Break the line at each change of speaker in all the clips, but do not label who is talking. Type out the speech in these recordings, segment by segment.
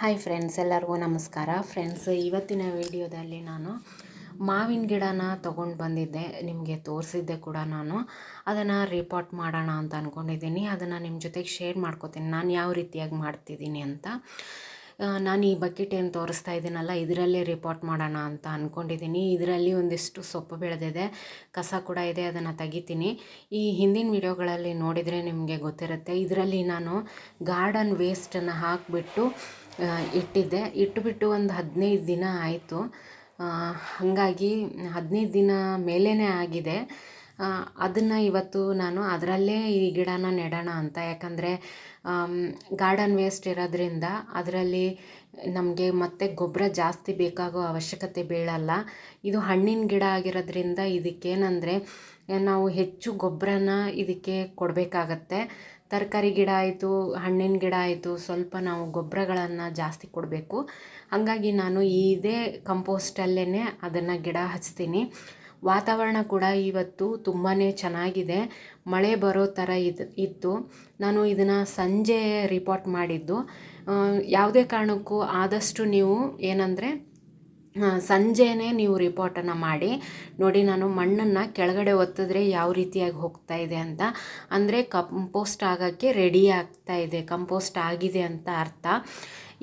Hi friends ಎಲ್ಲರಿಗೂ ನಮಸ್ಕಾರ. Friends ಇವತ್ತಿನ ವಿಡಿಯೋದಲ್ಲಿ ನಾನು ಮಾವಿನ ಗಿಡನ ತೊಗೊಂಡು ಬಂದಿದ್ದೆ. ನಿಮಗೆ ತೋರಿಸಿದ್ದೆ ಕೂಡ ನಾನು. ಅದನ್ನು ರಿಪೋರ್ಟ್ ಮಾಡೋಣ ಅಂತ ಅಂದ್ಕೊಂಡಿದ್ದೀನಿ ಅದನ್ನು ನಿಮ್ಮ ಜೊತೆಗೆ ಶೇರ್ ಮಾಡ್ಕೋತೀನಿ. ನಾನು ಯಾವ ರೀತಿಯಾಗಿ ಮಾಡ್ತಿದ್ದೀನಿ ಅಂತ. ನಾನು ಈ ಬಕೆಟ್ ಏನು ತೋರಿಸ್ತಾ ಇದ್ದೀನಲ್ಲ ಇದರಲ್ಲೇ ರಿಪೋರ್ಟ್ ಮಾಡೋಣ ಅಂತ ಅಂದ್ಕೊಂಡಿದ್ದೀನಿ ಇದರಲ್ಲಿ ಒಂದಿಷ್ಟು ಸೊಪ್ಪು ಬೆಳೆದಿದೆ. ಕಸ ಕೂಡ ಇದೆ, ಅದನ್ನು ತೆಗಿತೀನಿ. ಈ ಹಿಂದಿನ ವಿಡಿಯೋಗಳಲ್ಲಿ ನೋಡಿದರೆ ನಿಮಗೆ ಗೊತ್ತಿರುತ್ತೆ. ಇದರಲ್ಲಿ ನಾನು ಗಾರ್ಡನ್ ವೇಸ್ಟನ್ನು ಹಾಕಿಬಿಟ್ಟು ಇಟ್ಟಿದ್ದೆ. ಇಟ್ಟುಬಿಟ್ಟು ಒಂದು ಹದಿನೈದು ದಿನ ಆಯಿತು. ಹಾಗಾಗಿ ಹದಿನೈದು ದಿನ ಮೇಲೇ ಆಗಿದೆ. ಅದನ್ನು ಇವತ್ತು ನಾನು ಅದರಲ್ಲೇ ಈ ಗಿಡನ ನೆಡೋಣ ಅಂತ. ಯಾಕಂದರೆ ಗಾರ್ಡನ್ ವೇಸ್ಟ್ ಇರೋದ್ರಿಂದ ಅದರಲ್ಲಿ ನಮಗೆ ಮತ್ತೆ ಗೊಬ್ಬರ ಜಾಸ್ತಿ ಬೇಕಾಗೋ ಅವಶ್ಯಕತೆ ಬೀಳಲ್ಲ. ಇದು ಹಣ್ಣಿನ ಗಿಡ ಆಗಿರೋದ್ರಿಂದ ಇದಕ್ಕೇನಂದರೆ, ನಾವು ಹೆಚ್ಚು ಗೊಬ್ಬರನ ಇದಕ್ಕೆ ಕೊಡಬೇಕಾಗತ್ತೆ. ತರಕಾರಿ ಗಿಡ ಆಯಿತು, ಹಣ್ಣಿನ ಗಿಡ ಆಯಿತು, ಸ್ವಲ್ಪ ನಾವು ಗೊಬ್ಬರಗಳನ್ನು ಜಾಸ್ತಿ ಕೊಡಬೇಕು. ಹಾಗಾಗಿ ನಾನು ಇದೇ ಕಂಪೋಸ್ಟಲ್ಲೇ ಅದನ್ನು ಗಿಡ ಹಚ್ತೀನಿ. ವಾತಾವರಣ ಕೂಡ ಇವತ್ತು ತುಂಬಾ ಚೆನ್ನಾಗಿದೆ. ಮಳೆ ಬರೋ ಥರ ಇದು, ಇತ್ತು. ನಾನು ಇದನ್ನು ಸಂಜೆ ರಿಪೋರ್ಟ್ ಮಾಡಿದ್ದು. ಯಾವುದೇ ಕಾರಣಕ್ಕೂ ಆದಷ್ಟು ನೀವು ಏನಂದರೆ ಸಂಜೆನೇ ನೀವು ರಿಪೋರ್ಟನ್ನು ಮಾಡಿ. ನೋಡಿ, ನಾನು ಮಣ್ಣನ್ನು ಕೆಳಗಡೆ ಒತ್ತಿದ್ರೆ ಯಾವ ರೀತಿಯಾಗಿ ಹೋಗ್ತಾ ಇದೆ ಅಂತ. ಅಂದರೆ ಕಂಪೋಸ್ಟ್ ಆಗೋಕ್ಕೆ ರೆಡಿ ಆಗ್ತಾ ಇದೆ ಕಂಪೋಸ್ಟ್ ಆಗಿದೆ ಅಂತ ಅರ್ಥ.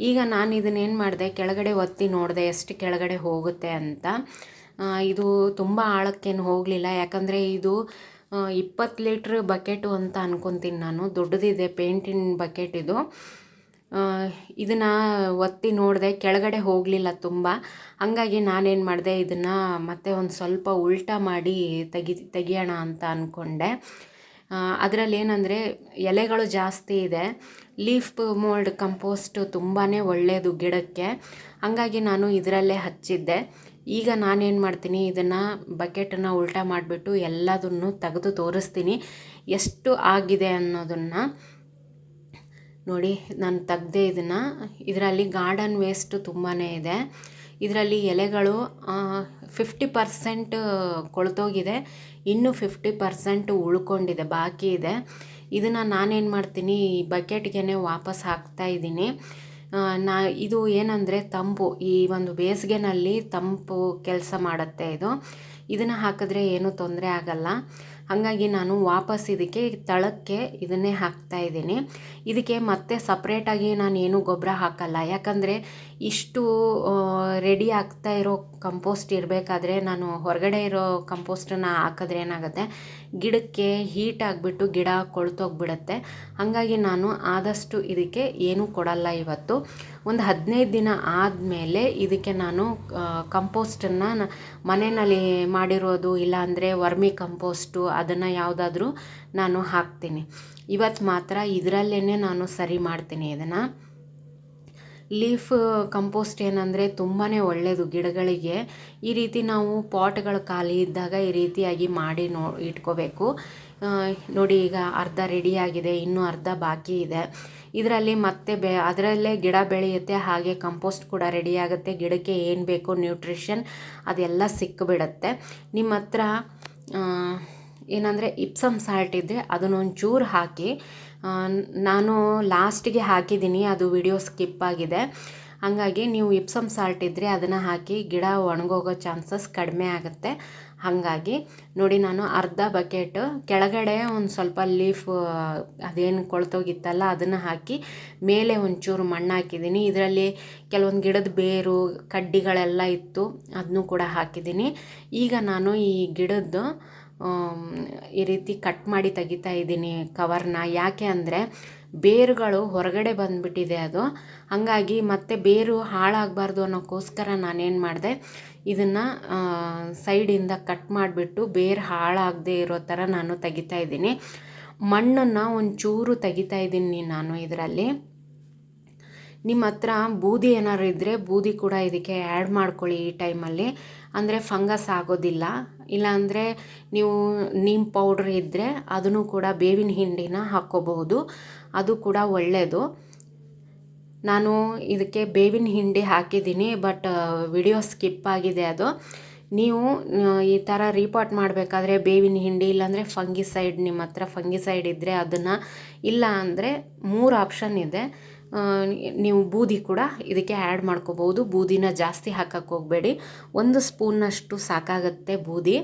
ಈಗ ನಾನು ಇದನ್ನೇನು ಮಾಡಿದೆ, ಕೆಳಗಡೆ ಒತ್ತಿ ನೋಡಿದೆ ಎಷ್ಟು ಕೆಳಗಡೆ ಹೋಗುತ್ತೆ ಅಂತ. ಇದು ತುಂಬ ಆಳಕ್ಕೇನು ಹೋಗಲಿಲ್ಲ. ಯಾಕಂದರೆ ಇದು ಇಪ್ಪತ್ತು ಲೀಟ್ರ್ ಬಕೆಟು ಅಂತ ಅನ್ಕೊತೀನಿ ನಾನು. ದೊಡ್ಡದಿದೆ ಪೇಂಟಿನ ಬಕೆಟ್ ಇದು. ಇದನ್ನು ಒತ್ತಿ ನೋಡಿದೆ ಕೆಳಗಡೆ ಹೋಗಲಿಲ್ಲ ತುಂಬ. ಹಾಗಾಗಿ ನಾನೇನು ಮಾಡಿದೆ, ಇದನ್ನು ಮತ್ತೆ ಒಂದು ಸ್ವಲ್ಪ ಉಲ್ಟಾ ಮಾಡಿ ತೆಗಿ, ತೆಗಿಯೋಣ ಅಂತ ಅಂದ್ಕೊಂಡೆ ಅದರಲ್ಲಿ ಏನಂದರೆ ಎಲೆಗಳು ಜಾಸ್ತಿ ಇದೆ. ಲೀಫ್ ಮೋಲ್ಡ್ ಕಂಪೋಸ್ಟ್ ತುಂಬಾ ಒಳ್ಳೆಯದು ಗಿಡಕ್ಕೆ. ಹಾಗಾಗಿ ನಾನು ಇದರಲ್ಲೇ ಹಚ್ಚಿದ್ದೆ. ಈಗ ನಾನೇನು ಮಾಡ್ತೀನಿ, ಇದನ್ನು ಬಕೆಟನ್ನು ಉಲ್ಟಾ ಮಾಡಿಬಿಟ್ಟು ಎಲ್ಲದನ್ನು ತೆಗೆದು ತೋರಿಸ್ತೀನಿ. ಎಷ್ಟು ಆಗಿದೆ ಅನ್ನೋದನ್ನು. ನೋಡಿ, ನಾನು ತೆಗ್ದೆ ಇದನ್ನು. ಇದರಲ್ಲಿ ಗಾರ್ಡನ್ ವೇಸ್ಟು ತುಂಬಾ ಇದೆ. ಇದರಲ್ಲಿ ಎಲೆಗಳು ಫಿಫ್ಟಿ ಪರ್ಸೆಂಟ್ ಕೊಳ್ತೋಗಿದೆ. ಇನ್ನೂ ಫಿಫ್ಟಿ ಪರ್ಸೆಂಟ್ ಉಳ್ಕೊಂಡಿದೆ, ಬಾಕಿ ಇದೆ. ಇದನ್ನು ನಾನೇನು ಮಾಡ್ತೀನಿ, ಈ ಬಕೆಟ್ಗೆ ವಾಪಸ್ ಹಾಕ್ತಾ ಇದ್ದೀನಿ. ನಾ, ಇದು ಏನಂದರೆ ತಂಪು. ಈ ಒಂದು ಬೇಸಿಗೆನಲ್ಲಿ ತಂಪು ಕೆಲಸ ಮಾಡುತ್ತೆ ಇದು. ಇದನ್ನು ಹಾಕಿದ್ರೆ ಏನೂ ತೊಂದರೆ ಆಗಲ್ಲ. ಹಾಗಾಗಿ ನಾನು ವಾಪಸ್ ಇದಕ್ಕೆ ತಳಕ್ಕೆ ಇದನ್ನೇ ಹಾಕ್ತಾ ಇದ್ದೀನಿ. ಇದಕ್ಕೆ ಮತ್ತೆ ಸಪ್ರೇಟಾಗಿ ನಾನು ಏನು ಗೊಬ್ಬರ ಹಾಕಲ್ಲ. ಯಾಕಂದರೆ ಇಷ್ಟು ರೆಡಿ ಆಗ್ತಾ ಇರೋ ಕಂಪೋಸ್ಟ್ ಇರಬೇಕಾದ್ರೆ ನಾನು ಹೊರಗಡೆ ಇರೋ ಕಂಪೋಸ್ಟನ್ನು ಹಾಕಿದ್ರೆ ಏನಾಗುತ್ತೆ? ಗಿಡಕ್ಕೆ ಹೀಟ್ ಆಗಿಬಿಟ್ಟು ಗಿಡ ಕೊಳ್ತೋಗ್ಬಿಡುತ್ತೆ. ಹಾಗಾಗಿ ನಾನು ಆದಷ್ಟು ಇದಕ್ಕೆ ಏನೂ ಕೊಡಲ್ಲ ಇವತ್ತು. ಒಂದು ಹದಿನೈದು ದಿನ ಆದಮೇಲೆ ಇದಕ್ಕೆ ನಾನು ಕಂಪೋಸ್ಟನ್ನು ಮನೆಯಲ್ಲಿ ಮಾಡಿರೋದು ಇಲ್ಲಾಂದರೆ ವರ್ಮಿ ಕಂಪೋಸ್ಟು ಅದನ್ನು ಯಾವುದಾದ್ರೂ ನಾನು ಹಾಕ್ತೀನಿ. ಇವತ್ತು ಮಾತ್ರ ಇದರಲ್ಲೇ ನಾನು ಸರಿ ಮಾಡ್ತೀನಿ ಇದನ್ನು. ಲೀಫ್ ಕಂಪೋಸ್ಟ್ ಏನಂದರೆ ತುಂಬಾ ಒಳ್ಳೆಯದು ಗಿಡಗಳಿಗೆ. ಈ ರೀತಿ ನಾವು ಪಾಟ್ಗಳು ಖಾಲಿ ಇದ್ದಾಗ ಈ ರೀತಿಯಾಗಿ ಮಾಡಿ ನೋ, ಇಟ್ಕೋಬೇಕು. ನೋಡಿ ಈಗ ಅರ್ಧ ರೆಡಿಯಾಗಿದೆ ಇನ್ನೂ ಅರ್ಧ ಬಾಕಿ ಇದೆ. ಇದರಲ್ಲಿ ಮತ್ತೆ ಬೆ, ಅದರಲ್ಲೇ ಗಿಡ ಬೆಳೆಯುತ್ತೆ, ಹಾಗೆ ಕಂಪೋಸ್ಟ್ ಕೂಡ ರೆಡಿಯಾಗುತ್ತೆ ಗಿಡಕ್ಕೆ ಏನು ಬೇಕು ನ್ಯೂಟ್ರಿಷನ್ ಅದೆಲ್ಲ ಸಿಕ್ಕಿಬಿಡತ್ತೆ ನಿಮ್ಮ ಹತ್ರ ಏನಂದರೆ ಇಪ್ಸಮ್ ಸಾಲ್ಟ್ ಇದ್ದರೆ ಅದನ್ನೊಂಚೂರು ಹಾಕಿ ನಾನು ಲಾಸ್ಟಿಗೆ ಹಾಕಿದ್ದೀನಿ, ಅದು ವಿಡಿಯೋ ಸ್ಕಿಪ್ ಆಗಿದೆ. ಹಾಗಾಗಿ ನೀವು ಇಪ್ಸಮ್ ಸಾಲ್ಟ್ ಇದ್ದರೆ ಅದನ್ನು ಹಾಕಿ ಗಿಡ ಒಣಗೋಗೋ ಚಾನ್ಸಸ್ ಕಡಿಮೆ ಆಗುತ್ತೆ. ಹಾಗಾಗಿ ನೋಡಿ, ನಾನು ಅರ್ಧ ಬಕೆಟ್, ಕೆಳಗಡೆ ಒಂದು ಸ್ವಲ್ಪ ಲೀಫ್, ಅದೇನು ಕೊಳ್ತೋಗಿತ್ತಲ್ಲ, ಅದನ್ನು ಹಾಕಿ ಮೇಲೆ ಒಂಚೂರು ಮಣ್ಣು ಹಾಕಿದ್ದೀನಿ. ಇದರಲ್ಲಿ ಕೆಲವೊಂದು ಗಿಡದ ಬೇರು, ಕಡ್ಡಿಗಳೆಲ್ಲ ಇತ್ತು ಅದನ್ನು ಕೂಡ ಹಾಕಿದ್ದೀನಿ. ಈಗ ನಾನು ಈ ಗಿಡದ್ದು ಈ ರೀತಿ ಕಟ್ ಮಾಡಿ ತೆಗಿತಾ ಇದ್ದೀನಿ ಕವರ್ನ ಯಾಕೆ ಅಂದರೆ ಬೇರುಗಳು ಹೊರಗಡೆ ಬಂದುಬಿಟ್ಟಿದೆ ಅದು. ಹಾಗಾಗಿ ಮತ್ತೆ ಬೇರು ಹಾಳಾಗಬಾರ್ದು ಅನ್ನೋಕ್ಕೋಸ್ಕರ ನಾನೇನು ಮಾಡಿದೆ, ಇದನ್ನು ಸೈಡಿಂದ ಕಟ್ ಮಾಡಿಬಿಟ್ಟು ಬೇರು ಹಾಳಾಗದೇ ಇರೋ ಥರ ನಾನು ತೆಗಿತಾ ಇದ್ದೀನಿ. ಮಣ್ಣನ್ನು ಒಂಚೂರು ತೆಗಿತಾ ಇದ್ದೀನಿ ನಾನು ಇದರಲ್ಲಿ. ನಿಮ್ಮ ಹತ್ರ ಬೂದಿ ಏನಾದ್ರು ಇದ್ದರೆ ಬೂದಿ ಕೂಡ ಇದಕ್ಕೆ ಆ್ಯಡ್ ಮಾಡ್ಕೊಳ್ಳಿ ಈ ಟೈಮಲ್ಲಿ ಅಂದರೆ ಫಂಗಸ್ ಆಗೋದಿಲ್ಲ. ಇಲ್ಲಾಂದರೆ ನೀವು ನೀಮ್ ಪೌಡ್ರ್ ಇದ್ದರೆ ಅದನ್ನು ಕೂಡ ಬೇವಿನ ಹಿಂಡಿನ ಹಾಕ್ಕೋಬಹುದು. ಅದು ಕೂಡ ಒಳ್ಳೆಯದು ನಾನು ಇದಕ್ಕೆ ಬೇವಿನ ಹಿಂಡಿ ಹಾಕಿದ್ದೀನಿ, ಬಟ್ ವಿಡಿಯೋ ಸ್ಕಿಪ್ ಆಗಿದೆ ಅದು. ನೀವು ಈ ಥರ ರೀಪಾಟ್ ಮಾಡಬೇಕಾದ್ರೆ ಬೇವಿನ ಹಿಂಡಿ, ಇಲ್ಲಾಂದರೆ ಫಂಗಿಸೈಡ್ ನಿಮ್ಮ ಹತ್ರ ಫಂಗಿಸೈಡ್ ಇದ್ದರೆ ಅದನ್ನು ಇಲ್ಲ ಅಂದರೆ ಮೂರು ಆಪ್ಷನ್ ಇದೆ. ನೀವು ಬೂದಿ ಕೂಡ ಇದಕ್ಕೆ ಆ್ಯಡ್ ಮಾಡ್ಕೋಬೋದು ಬೂದಿನ ಜಾಸ್ತಿ ಹಾಕಕ್ಕೆ ಹೋಗಬೇಡಿ. ಒಂದು ಸ್ಪೂನಷ್ಟು ಸಾಕಾಗುತ್ತೆ ಬೂದಿ.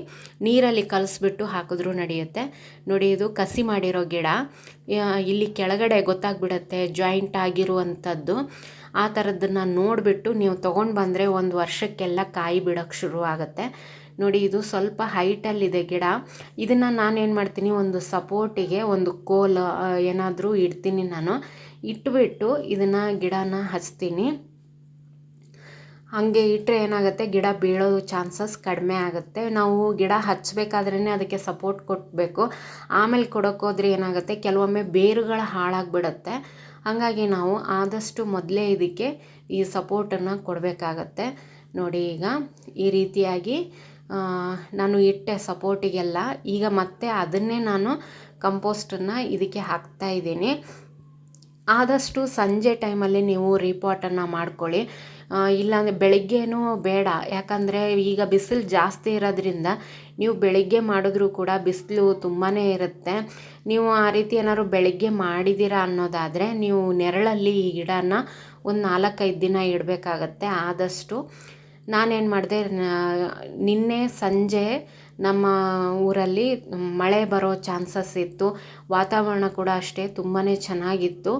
ನೀರಲ್ಲಿ ಕಲಿಸ್ಬಿಟ್ಟು ಹಾಕಿದ್ರೂ ನಡೆಯುತ್ತೆ. ನೋಡಿ, ಇದು ಕಸಿ ಮಾಡಿರೋ ಗಿಡ. ಇಲ್ಲಿ ಕೆಳಗಡೆ ಗೊತ್ತಾಗ್ಬಿಡತ್ತೆ ಜಾಯಿಂಟ್ ಆಗಿರುವಂಥದ್ದು. ಆ ಥರದ್ದನ್ನು ನೋಡಿಬಿಟ್ಟು ನೀವು ತೊಗೊಂಡು ಬಂದರೆ ಒಂದು ವರ್ಷಕ್ಕೆಲ್ಲ ಕಾಯಿ ಬಿಡೋಕ್ಕೆ ಶುರು ಆಗುತ್ತೆ. ನೋಡಿ, ಇದು ಸ್ವಲ್ಪ ಹೈಟಲ್ಲಿದೆ ಗಿಡ. ಇದನ್ನು ನಾನೇನು ಮಾಡ್ತೀನಿ, ಒಂದು ಸಪೋರ್ಟಿಗೆ ಒಂದು ಕೋಲ್ ಏನಾದರೂ ಇಡ್ತೀನಿ ನಾನು. ಇಟ್ಬಿಟ್ಟು ಇದನ್ನು ಗಿಡನ ಹಚ್ತೀನಿ. ಹಾಗೆ ಇಟ್ಟರೆ ಏನಾಗುತ್ತೆ, ಗಿಡ ಬೀಳೋ ಚಾನ್ಸಸ್ ಕಡಿಮೆ ಆಗುತ್ತೆ. ನಾವು ಗಿಡ ಹಚ್ಚಬೇಕಾದ್ರೇ ಅದಕ್ಕೆ ಸಪೋರ್ಟ್ ಕೊಡಬೇಕು ಆಮೇಲೆ ಕೊಡೋಕ್ಕೋದ್ರೆ ಏನಾಗುತ್ತೆ, ಕೆಲವೊಮ್ಮೆ ಬೇರುಗಳು ಹಾಳಾಗಿಬಿಡುತ್ತೆ. ಹಾಗಾಗಿ ನಾವು ಆದಷ್ಟು ಮೊದಲೇ ಇದಕ್ಕೆ ಈ ಸಪೋರ್ಟನ್ನು ಕೊಡಬೇಕಾಗತ್ತೆ. ನೋಡಿ ಈಗ ಈ ರೀತಿಯಾಗಿ ನಾನು ಇಟ್ಟೆ ಸಪೋರ್ಟಿಗೆಲ್ಲ ಈಗ ಮತ್ತೆ ಅದನ್ನೇ ನಾನು ಕಂಪೋಸ್ಟನ್ನು ಇದಕ್ಕೆ ಹಾಕ್ತಾ ಇದ್ದೀನಿ. ಆದಷ್ಟು ಸಂಜೆ ಟೈಮಲ್ಲಿ ನೀವು ರಿಪೋರ್ಟನ್ನು ಮಾಡ್ಕೊಳ್ಳಿ. ಇಲ್ಲಾಂದರೆ ಬೆಳಗ್ಗೆನೂ ಬೇಡ. ಯಾಕಂದರೆ ಈಗ ಬಿಸಿಲು ಜಾಸ್ತಿ ಇರೋದ್ರಿಂದ ನೀವು ಬೆಳಗ್ಗೆ ಮಾಡಿದ್ರೂ ಕೂಡ ಬಿಸಿಲು ತುಂಬಾ ಇರುತ್ತೆ. ನೀವು ಆ ರೀತಿ ಏನಾದ್ರು ಬೆಳಗ್ಗೆ ಮಾಡಿದ್ದೀರಾ ಅನ್ನೋದಾದರೆ ನೀವು ನೆರಳಲ್ಲಿ ಈ ಗಿಡನ ಒಂದು ನಾಲ್ಕೈದು ದಿನ ಇಡಬೇಕಾಗತ್ತೆ. ಆದಷ್ಟು ನಾನೇನು ಮಾಡಿದೆ ನಿನ್ನೆ ಸಂಜೆ ನಮ್ಮ ಊರಲ್ಲಿ ಮಳೆ ಬರೋ ಚಾನ್ಸಸ್ ಇತ್ತು. ವಾತಾವರಣ ಕೂಡ ಅಷ್ಟೇ ತುಂಬಾ ಚೆನ್ನಾಗಿತ್ತು.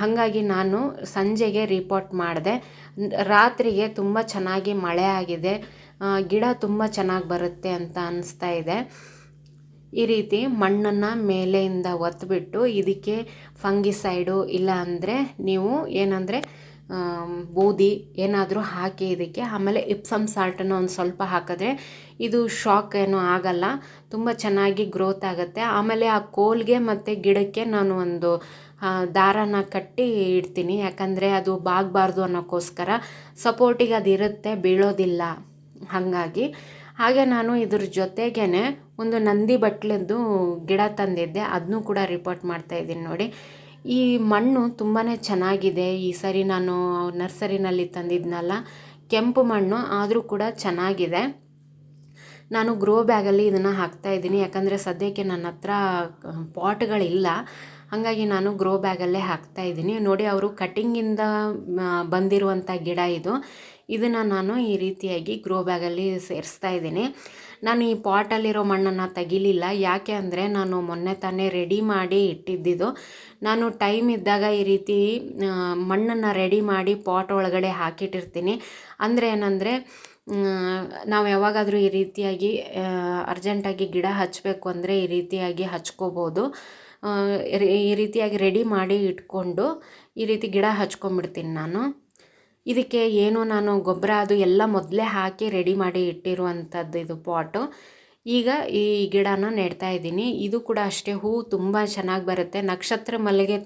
ಹಾಗಾಗಿ ನಾನು ಸಂಜೆಗೆ ರಿಪೋರ್ಟ್ ಮಾಡಿದೆ. ರಾತ್ರಿಗೆ ತುಂಬ ಚೆನ್ನಾಗಿ ಮಳೆ ಆಗಿದೆ. ಗಿಡ ತುಂಬ ಚೆನ್ನಾಗಿ ಬರುತ್ತೆ ಅಂತ ಅನಿಸ್ತಾ ಇದೆ. ಈ ರೀತಿ ಮಣ್ಣನ್ನು ಮೇಲೆಯಿಂದ ಒತ್ಬಿಟ್ಟು ಇದಕ್ಕೆ ಫಂಗಿಸೈಡು ಇಲ್ಲ ಅಂದರೆ ನೀವು ಏನಂದರೆ ಬೂದಿ ಏನಾದರೂ ಹಾಕಿ ಇದಕ್ಕೆ. ಆಮೇಲೆ ಇಪ್ಸಮ್ ಸಾಲ್ಟನ್ನು ಒಂದು ಸ್ವಲ್ಪ ಹಾಕಿದ್ರೆ ಇದು ಶಾಕ್ ಏನೂ ಆಗಲ್ಲ. ತುಂಬ ಚೆನ್ನಾಗಿ ಗ್ರೋತ್ ಆಗುತ್ತೆ. ಆಮೇಲೆ ಆ ಕೋಲ್ಗೆ ಮತ್ತು ಗಿಡಕ್ಕೆ ನಾನು ಒಂದು ದಾರನ ಕಟ್ಟಿ ಇಡ್ತೀನಿ. ಯಾಕಂದರೆ ಅದು ಬಾಗಬಾರ್ದು ಅನ್ನೋಕ್ಕೋಸ್ಕರ. ಸಪೋರ್ಟಿಗೆ ಅದು ಇರುತ್ತೆ, ಬೀಳೋದಿಲ್ಲ. ಹಾಗಾಗಿ ಹಾಗೆ ನಾನು ಇದ್ರ ಜೊತೆಗೇ ಒಂದು ನಂದಿ ಬಟ್ಲದ್ದು ಗಿಡ ತಂದಿದ್ದೆ. ಅದನ್ನೂ ಕೂಡ ರಿಪೋರ್ಟ್ ಮಾಡ್ತಾ ಇದ್ದೀನಿ ನೋಡಿ. ಈ ಮಣ್ಣು ತುಂಬಾ ಚೆನ್ನಾಗಿದೆ. ಈ ಸರಿ ನಾನು ನರ್ಸರಿನಲ್ಲಿ ತಂದಿದ್ನಲ್ಲ, ಕೆಂಪು ಮಣ್ಣು ಆದರೂ ಕೂಡ ಚೆನ್ನಾಗಿದೆ. ನಾನು ಗ್ರೋ ಬ್ಯಾಗಲ್ಲಿ ಇದನ್ನು ಹಾಕ್ತಾ ಇದ್ದೀನಿ. ಯಾಕಂದರೆ ಸದ್ಯಕ್ಕೆ ನನ್ನ ಹತ್ರ ಪಾಟ್ಗಳಿಲ್ಲ. ಹಾಗಾಗಿ ನಾನು ಗ್ರೋ ಬ್ಯಾಗಲ್ಲೇ ಹಾಕ್ತಾ ಇದ್ದೀನಿ. ನೋಡಿ, ಅವರು ಕಟಿಂಗಿಂದ ಬಂದಿರುವಂಥ ಗಿಡ ಇದು. ಇದನ್ನು ನಾನು ಈ ರೀತಿಯಾಗಿ ಗ್ರೋ ಬ್ಯಾಗಲ್ಲಿ ಸೇರಿಸ್ತಾ ಇದ್ದೀನಿ. ನಾನು ಈ ಪಾಟಲ್ಲಿರೋ ಮಣ್ಣನ್ನು ತೆಗಿಲಿಲ್ಲ. ಯಾಕೆ ಅಂದರೆ ನಾನು ಮೊನ್ನೆ ತಾನೇ ರೆಡಿ ಮಾಡಿ ಇಟ್ಟಿದ್ದಿದ್ದು ನಾನು ಟೈಮ್ ಇದ್ದಾಗ ಈ ರೀತಿ ಮಣ್ಣನ್ನು ರೆಡಿ ಮಾಡಿ ಪಾಟ್ ಒಳಗಡೆ ಹಾಕಿಟ್ಟಿರ್ತೀನಿ. ಅಂದರೆ ಏನಂದರೆ ನಾವು ಯಾವಾಗಾದರೂ ಈ ರೀತಿಯಾಗಿ ಅರ್ಜೆಂಟಾಗಿ ಗಿಡ ಹಚ್ಚಬೇಕು ಅಂದರೆ ಈ ರೀತಿಯಾಗಿ ಹಚ್ಕೋಬೋದು. ಈ ರೀತಿಯಾಗಿ ರೆಡಿ ಮಾಡಿ ಇಟ್ಕೊಂಡು ಈ ರೀತಿ ಗಿಡ ಹಚ್ಕೊಂಬಿಡ್ತೀನಿ ನಾನು. ಇದಕ್ಕೆ ಏನು ನಾನು ಗೊಬ್ಬರ ಅದು ಎಲ್ಲ ಮೊದಲೇ ಹಾಕಿ ರೆಡಿ ಮಾಡಿ ಇಟ್ಟಿರುವಂಥದ್ದು ಇದು ಪಾಟು ಈಗ ಈ ಗಿಡನ ನೆಡ್ತಾ ಇದ್ದೀನಿ. ಇದು ಕೂಡ ಅಷ್ಟೇ ಹೂವು ತುಂಬ ಚೆನ್ನಾಗಿ ಬರುತ್ತೆ. ನಕ್ಷತ್ರ ಮಲ್ಲಿಗೆ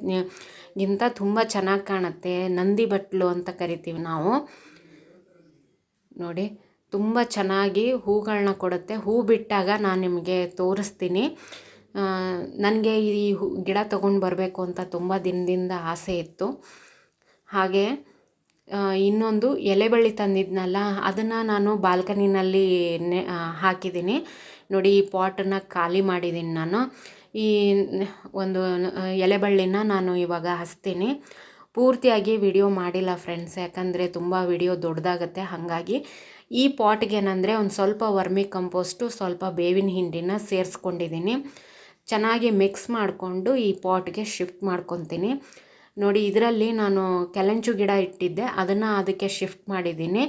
ಗಿಂತ ತುಂಬ ಚೆನ್ನಾಗಿ ಕಾಣುತ್ತೆ. ನಂದಿ ಬಟ್ಲು ಅಂತ ಕರಿತೀವಿ ನಾವು. ನೋಡಿ, ತುಂಬ ಚೆನ್ನಾಗಿ ಹೂಗಳನ್ನ ಕೊಡುತ್ತೆ. ಹೂ ಬಿಟ್ಟಾಗ ನಾನು ನಿಮಗೆ ತೋರಿಸ್ತೀನಿ. ನನಗೆ ಈ ಹೂ ಗಿಡ ತೊಗೊಂಡು ಬರಬೇಕು ಅಂತ ತುಂಬ ದಿನದಿಂದ ಆಸೆ ಇತ್ತು. ಹಾಗೆ ಇನ್ನೊಂದು ಎಲೆಬಳ್ಳಿ ತಂದಿದ್ನಲ್ಲ, ಅದನ್ನು ನಾನು ಬಾಲ್ಕನಿನಲ್ಲಿ ನೆ ಹಾಕಿದ್ದೀನಿ. ನೋಡಿ, ಈ ಪಾಟನ್ನು ಖಾಲಿ ಮಾಡಿದ್ದೀನಿ ನಾನು. ಈ ಒಂದು ಎಲೆಬಳ್ಳಿನ ನಾನು ಇವಾಗ ಹಚ್ತೀನಿ. ಪೂರ್ತಿಯಾಗಿ ವಿಡಿಯೋ ಮಾಡಿಲ್ಲ ಫ್ರೆಂಡ್ಸ್, ಯಾಕಂದರೆ ತುಂಬ ವಿಡಿಯೋ ದೊಡ್ಡದಾಗತ್ತೆ. ಹಾಗಾಗಿ ಈ ಪಾಟ್ಗೇನೆಂದರೆ ಒಂದು ಸ್ವಲ್ಪ ವರ್ಮಿ ಕಂಪೋಸ್ಟು, ಸ್ವಲ್ಪ ಬೇವಿನ ಹಿಂಡಿನ ಸೇರಿಸ್ಕೊಂಡಿದ್ದೀನಿ. ಚೆನ್ನಾಗಿ ಮಿಕ್ಸ್ ಮಾಡಿಕೊಂಡು ಈ ಪಾಟ್ಗೆ ಶಿಫ್ಟ್ ಮಾಡ್ಕೊತೀನಿ. ನೋಡಿ, ಇದರಲ್ಲಿ ನಾನು ಕೆಲಂಚು ಗಿಡ ಇಟ್ಟಿದ್ದೆ. ಅದನ್ನು ಅದಕ್ಕೆ ಶಿಫ್ಟ್ ಮಾಡಿದ್ದೀನಿ.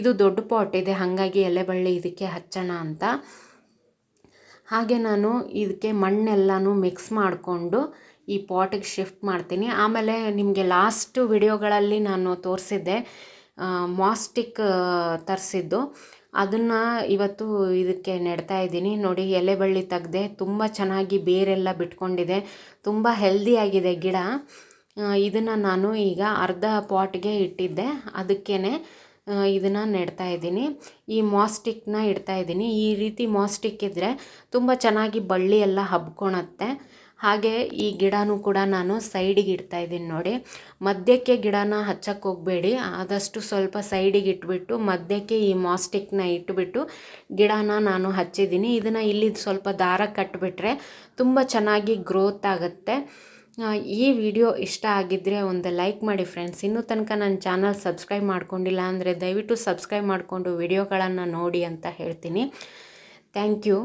ಇದು ದೊಡ್ಡ ಪಾಟ್ ಇದೆ. ಹಾಗಾಗಿ ಎಲೆಬಳ್ಳಿ ಇದಕ್ಕೆ ಹಚ್ಚೋಣ ಅಂತ. ಹಾಗೆ ನಾನು ಇದಕ್ಕೆ ಮಣ್ಣೆಲ್ಲನೂ ಮಿಕ್ಸ್ ಮಾಡಿಕೊಂಡು ಈ ಪಾಟಿಗೆ ಶಿಫ್ಟ್ ಮಾಡ್ತೀನಿ. ಆಮೇಲೆ ನಿಮಗೆ ಲಾಸ್ಟ್ ವಿಡಿಯೋಗಳಲ್ಲಿ ನಾನು ತೋರಿಸಿದ್ದೆ ಮಾಸ್ಟಿಕ್ ತರಿಸಿದ್ದು. ಅದನ್ನು ಇವತ್ತು ಇದಕ್ಕೆ ನೆಡ್ತಾ ಇದ್ದೀನಿ. ನೋಡಿ, ಎಲೆ ಬಳ್ಳಿ ತೆಗ್ದೆ ತುಂಬ ಚೆನ್ನಾಗಿ ಬೇರೆಲ್ಲ ಬಿಟ್ಕೊಂಡಿದೆ. ತುಂಬ ಹೆಲ್ದಿಯಾಗಿದೆ ಗಿಡ. ಇದನ್ನು ನಾನು ಈಗ ಅರ್ಧ ಪಾಟ್ಗೆ ಇಟ್ಟಿದ್ದೆ. ಅದಕ್ಕೇ ಇದನ್ನು ನೆಡ್ತಾ ಇದ್ದೀನಿ. ಈ ಮಾಸ್ಟಿಕ್ನ ಇಡ್ತಾ ಇದ್ದೀನಿ. ಈ ರೀತಿ ಮಾಸ್ಟಿಕ್ ಇದ್ದರೆ ತುಂಬ ಚೆನ್ನಾಗಿ ಬಳ್ಳಿ ಎಲ್ಲ ಹಬ್ಕೊಳತ್ತೆ ಹಾಗೆ ಈ ಗಿಡನೂ ಕೂಡ ನಾನು ಸೈಡಿಗೆ ಇಡ್ತಾ ಇದ್ದೀನಿ ನೋಡಿ. ಮಧ್ಯಕ್ಕೆ ಗಿಡನ ಹಚ್ಚಕ್ಕೆ ಹೋಗಬೇಡಿ. ಆದಷ್ಟು ಸ್ವಲ್ಪ ಸೈಡಿಗೆ ಇಟ್ಬಿಟ್ಟು, ಮಧ್ಯಕ್ಕೆ ಈ ಮಾಸ್ಟಿಕ್ನ ಇಟ್ಬಿಟ್ಟು ಗಿಡನ ನಾನು ಹಚ್ಚಿದ್ದೀನಿ. ಇದನ್ನು ಇಲ್ಲಿ ಸ್ವಲ್ಪ ದಾರ ಕಟ್ಟಿಬಿಟ್ರೆ ತುಂಬ ಚೆನ್ನಾಗಿ ಗ್ರೋತ್ ಆಗುತ್ತೆ. ಈ ವಿಡಿಯೋ ಇಷ್ಟ ಆಗಿದ್ದರೆ ಒಂದು ಲೈಕ್ ಮಾಡಿ ಫ್ರೆಂಡ್ಸ್ ಇನ್ನೂ ತನಕ ನನ್ನ ಚಾನಲ್ ಸಬ್ಸ್ಕ್ರೈಬ್ ಮಾಡ್ಕೊಂಡಿಲ್ಲ ಅಂದರೆ ದಯವಿಟ್ಟು ಸಬ್ಸ್ಕ್ರೈಬ್ ಮಾಡಿಕೊಂಡು ವಿಡಿಯೋಗಳನ್ನು ನೋಡಿ ಅಂತ ಹೇಳ್ತೀನಿ. Thank you